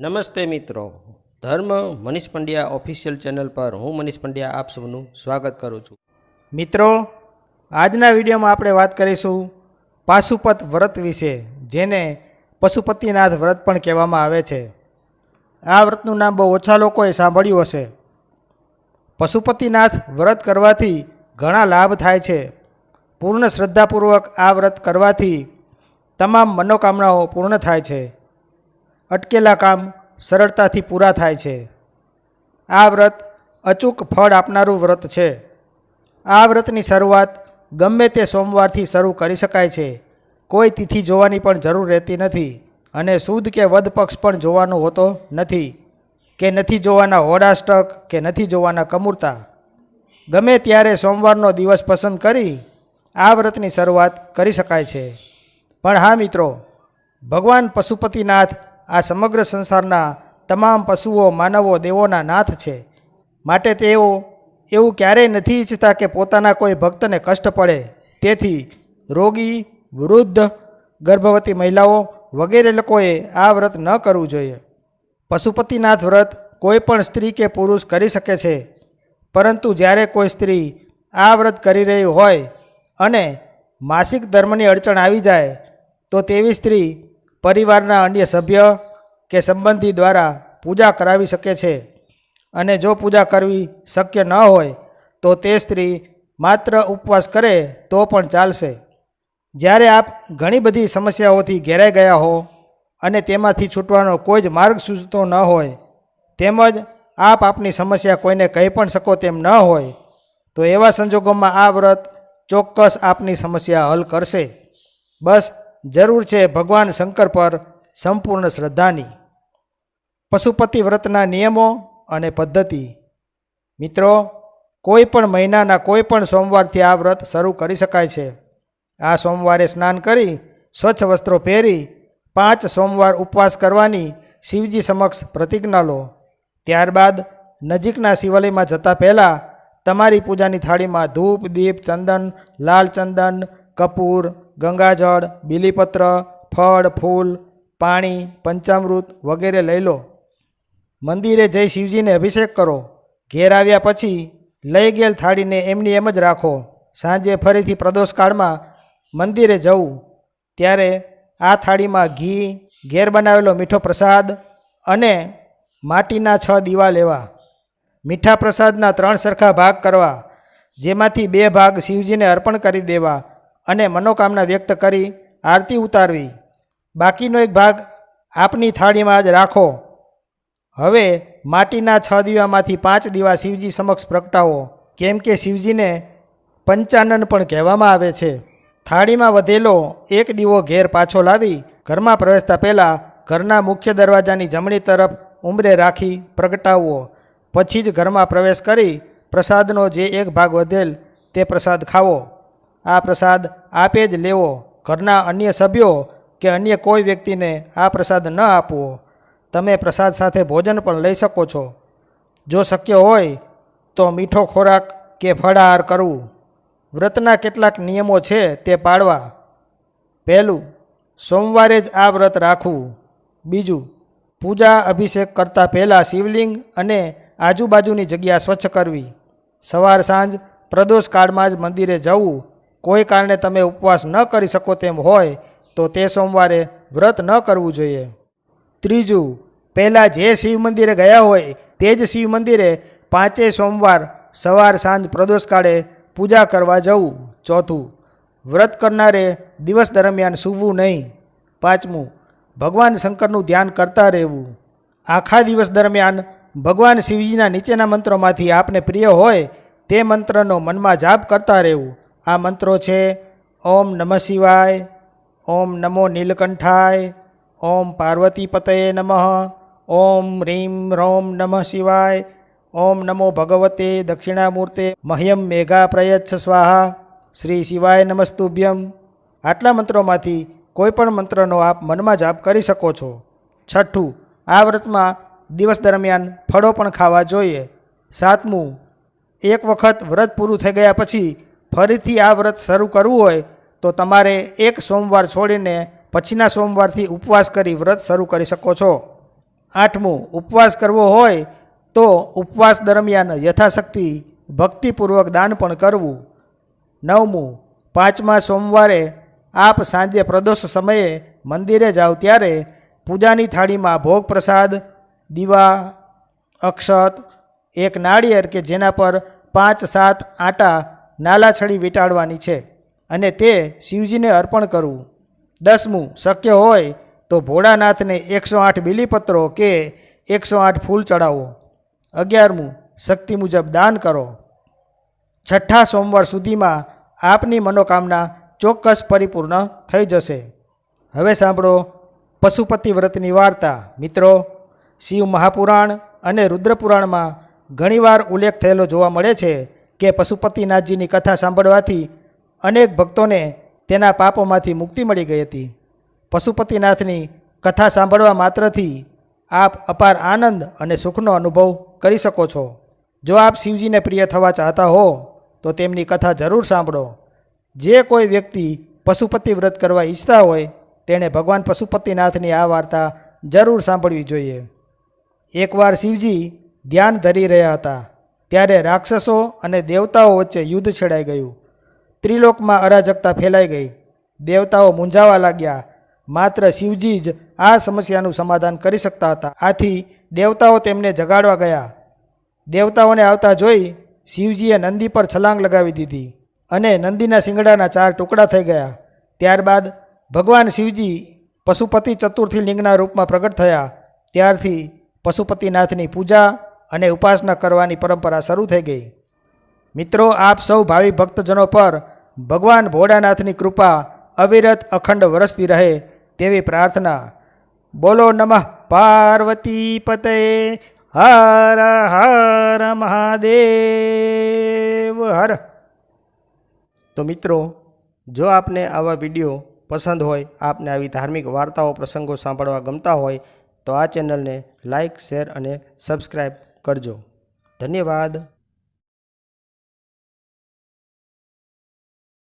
નમસ્તે મિત્રો. ધર્મ મનીષ પંડ્યા ઓફિશિયલ ચેનલ પર હું મનીષ પંડ્યા આપ સૌનું સ્વાગત કરું છું. મિત્રો, આજના વિડીયોમાં આપણે વાત કરીશું પાશુપત વ્રત વિશે, જેને પશુપતિનાથ વ્રત પણ કહેવામાં આવે છે. આ વ્રતનું નામ બહુ ઓછા લોકોએ સાંભળ્યું હશે. પશુપતિનાથ વ્રત કરવાથી ઘણા લાભ થાય છે. પૂર્ણ શ્રદ્ધાપૂર્વક આ વ્રત કરવાથી તમામ મનોકામનાઓ પૂર્ણ થાય છે. અટકેલા કામ સરળતાથી પૂરા થાય છે. આ વ્રત અચૂક ફળ આપનારું વ્રત છે. આ વ્રતની શરૂઆત ગમે તે સોમવારથી શરૂ કરી શકાય છે. કોઈ તિથિ જોવાની પણ જરૂર રહેતી નથી અને સુદ કે વધ પક્ષ પણ જોવાનો હોતો નથી કે નથી જોવાના હોડાસ્ટક કે નથી જોવાના કમૂરતા. ગમે ત્યારે સોમવારનો દિવસ પસંદ કરી આ વ્રતની શરૂઆત કરી શકાય છે. પણ હા મિત્રો, ભગવાન પશુપતિનાથ આ સમગ્ર સંસારના તમામ પશુઓ, માનવો, દેવોના નાથ છે. માટે તેઓ એવું ક્યારેય નથી ઈચ્છતા કે પોતાના કોઈ ભક્તને કષ્ટ પડે. તેથી રોગી, વૃદ્ધ, ગર્ભવતી મહિલાઓ વગેરે લોકોએ આ વ્રત ન કરવું જોઈએ. પશુપતિનાથ વ્રત કોઈ પણ સ્ત્રી કે પુરુષ કરી શકે છે. પરંતુ જ્યારે કોઈ સ્ત્રી આ વ્રત કરી રહી હોય અને માસિક ધર્મની અડચણ આવી જાય, તો તેવી સ્ત્રી પરિવારના અન્ય સભ્ય કે સંબંધી દ્વારા પૂજા કરાવી શકે છે. અને જો પૂજા કરવી શક્ય ન હોય, તો તે સ્ત્રી માત્ર ઉપવાસ કરે તો પણ ચાલશે. જ્યારે આપ ઘણી બધી સમસ્યાઓથી ઘેરાઈ ગયા હો અને તેમાંથી છૂટવાનો કોઈ જ માર્ગ સૂચતો ન હોય, તેમજ આપ આપની સમસ્યા કોઈને કહી પણ શકો તેમ ન હોય, તો એવા સંજોગોમાં આ વ્રત ચોક્કસ આપની સમસ્યા હલ કરશે. બસ જરૂર છે ભગવાન શંકર પર સંપૂર્ણ શ્રદ્ધાની. પશુપતિ વ્રતના નિયમો અને પદ્ધતિ. મિત્રો, કોઈ પણ મહિનાના કોઈ પણ સોમવારથી આ વ્રત શરૂ કરી શકાય છે. આ સોમવારે સ્નાન કરી, સ્વચ્છ વસ્ત્રો પહેરી, પાંચ સોમવાર ઉપવાસ કરવાની શિવજી સમક્ષ પ્રતિજ્ઞા લો. ત્યારબાદ નજીકના શિવાલયમાં જતા પહેલાં તમારી પૂજાની થાળીમાં ધૂપ, દીપ, ચંદન, લાલ ચંદન કપૂર, ગંગાજળ, બીલીપત્ર, ફળ, ફૂલ, પાણી, પંચામૃત વગેરે લઈ લો. મંદિરે જઈ શિવજીને અભિષેક કરો. ઘેર આવ્યા પછી લઈ ગયેલ થાળીને એમની એમ જ રાખો. સાંજે ફરીથી પ્રદોષ કાળમાં મંદિરે જવું. ત્યારે આ થાળીમાં ઘી, ઘેર બનાવેલો મીઠો પ્રસાદ અને માટીના છ દીવા લેવા. મીઠા પ્રસાદના ત્રણ સરખા ભાગ કરવા, જેમાંથી બે ભાગ શિવજીને અર્પણ કરી દેવા. અને મનોકામના વ્યક્ત કરી આરતી ઉતારવી. બાકીનો એક ભાગ આપની થાળીમાં જ રાખો. હવે માટીના છ દીવામાંથી પાંચ દીવા શિવજી સમક્ષ પ્રગટાવો. કેમ કે શિવજીને પંચાનન પણ કહેવામાં આવે છે. થાળીમાં વધેલો એક દીવો ઘેર પાછો લાવી ઘરમાં પ્રવેશતા પહેલાં ઘરના મુખ્ય દરવાજાની જમણી તરફ ઉંબરે રાખી પ્રગટાવવો. પછી જ ઘરમાં પ્રવેશ કરી પ્રસાદનો જે એક ભાગ વધેલ તે પ્રસાદ ખાવો. આ પ્રસાદ આપે જ લેવો ઘરના અન્ય સભ્યો કે અન્ય કોઈ વ્યક્તિને આ પ્રસાદ ન આપવો. તમે પ્રસાદ સાથે ભોજન પણ લઈ શકો છો. જો શક્ય હોય તો મીઠો ખોરાક કે ફળાહાર કરવું. વ્રતના કેટલાક નિયમો છે તે પાળવા. પહેલું, સોમવારે જ આ વ્રત રાખવું. બીજું, પૂજા અભિષેક કરતાં પહેલાં શિવલિંગ અને આજુબાજુની જગ્યા સ્વચ્છ કરવી. સવાર સાંજ પ્રદોષ કાળમાં જ મંદિરે જવું કોઈ કારણે તમે ઉપવાસ ન કરી શકો તેમ હોય, તો તે સોમવારે વ્રત ન કરવું જોઈએ. ત્રીજું, પહેલાં જે શિવ મંદિરે ગયા હોય, તે જ શિવ મંદિરે પાંચેય સોમવાર સવાર સાંજ પ્રદોષ કાળે પૂજા કરવા જવું. ચોથું, વ્રત કરનારે દિવસ દરમિયાન સૂવું નહીં. પાંચમું, ભગવાન શંકરનું ધ્યાન કરતા રહેવું. આખા દિવસ દરમિયાન ભગવાન શિવજીના નીચેના મંત્રોમાંથી આપને પ્રિય હોય, તે મંત્રનો મનમાં જાપ કરતા રહેવું. આ મંત્રો છે, ઓમ નમઃ શિવાય, ઓમ નમો નીલકંઠાય, ઓમ પાર્વતી પતયે નમઃ, ઓમ રીમ રોમ નમઃ શિવાય, ઓમ નમો ભગવતે દક્ષિણામૂર્તે મહ્યમ મેઘા પ્રયચ્છ સ્વાહા, શ્રી શિવાય નમસ્તુભ્યમ. આટલા મંત્રોમાંથી કોઈપણ મંત્રનો આપ મનમાં જાપ કરી શકો છો. છઠ્ઠું, આ વ્રતમાં દિવસ દરમિયાન ફળો પણ ખાવા જોઈએ. સાતમું, એક વખત વ્રત પૂરું થઈ ગયા પછી ફરીથી આ વ્રત શરૂ કરવું હોય તો તમારે એક સોમવાર છોડીને પછીના સોમવારથી ઉપવાસ કરી વ્રત શરૂ કરી શકો છો. આઠમું, ઉપવાસ કરવો હોય તો ઉપવાસ દરમિયાન યથાશક્તિ, ભક્તિપૂર્વક દાન પણ કરવું. નવમું, પાંચમા સોમવારે આપ સાંજે પ્રદોષ સમયે મંદિરે જાઓ ત્યારે પૂજાની થાળીમાં ભોગ પ્રસાદ, દીવા, અક્ષત, એક નાળિયેર કે જેના પર પાંચ, સાત આટા નાલા છડી વીંટાળવાની છે અને તે શિવજીને અર્પણ કરવું. દસમું, શક્ય હોય તો ભોળાનાથને એકસો આઠ બીલીપત્રો કે એકસો આઠ ફૂલ ચડાવો. અગિયારમું, શક્તિ મુજબ દાન કરો. છઠ્ઠા સોમવાર સુધીમાં આપની મનોકામના ચોક્કસ પરિપૂર્ણ થઈ જશે. હવે સાંભળો પશુપતિ વ્રતની વાર્તા. મિત્રો, શિવ મહાપુરાણ અને રુદ્રપુરાણમાં ઘણીવાર ઉલ્લેખ થયેલો જોવા મળે છે કે પશુપતિનાથજીની કથા સાંભળવાથી અનેક ભક્તોને તેના પાપોમાંથી મુક્તિ મળી ગઈ હતી. પશુપતિનાથની કથા સાંભળવા માત્રથી આપ અપાર આનંદ અને સુખનો અનુભવ કરી શકો છો. જો આપ શિવજીને પ્રિય થવા ચાહતા હો, તો તેમની કથા જરૂર સાંભળો. જે કોઈ વ્યક્તિ પશુપતિ વ્રત કરવા ઈચ્છતા હોય, તેણે ભગવાન પશુપતિનાથની આ વાર્તા જરૂર સાંભળવી જોઈએ. એકવાર શિવજી ધ્યાન ધરી રહ્યા હતા. ત્યારે રાક્ષસો અને દેવતાઓ વચ્ચે યુદ્ધ છેડાઈ ગયું. ત્રિલોકમાં અરાજકતા ફેલાઈ ગઈ. દેવતાઓ મૂંઝાવા લાગ્યા. માત્ર શિવજી જ આ સમસ્યાનું સમાધાન કરી શકતા હતા. આથી દેવતાઓ તેમને જગાડવા ગયા. દેવતાઓને આવતા જોઈ શિવજીએ નંદી પર છલાંગ લગાવી દીધી અને નંદીના શિંગડાના ચાર ટુકડા થઈ ગયા. ત્યારબાદ ભગવાન શિવજી પશુપતિ ચતુર્થી લિંગના રૂપમાં પ્રગટ થયા. ત્યારથી પશુપતિનાથની પૂજા અને ઉપાસના કરવાની પરંપરા શરૂ થઈ ગઈ. મિત્રો, આપ સૌ ભાવિ ભક્તજનો પર ભગવાન ભોળાનાથની કૃપા અવિરત અખંડ વરસતી રહે તેવી પ્રાર્થના. બોલો નમઃ પાર્વતી પતે. હર હર મહાદેવ. હર. તો મિત્રો, જો આપને આવા વીડિયો પસંદ હોય, આપને આવી ધાર્મિક વાર્તાઓ, પ્રસંગો સાંભળવા ગમતા હોય, તો આ ચેનલને લાઇક શેર અને સબસ્ક્રાઈબ કરજો. ધન્યવાદ.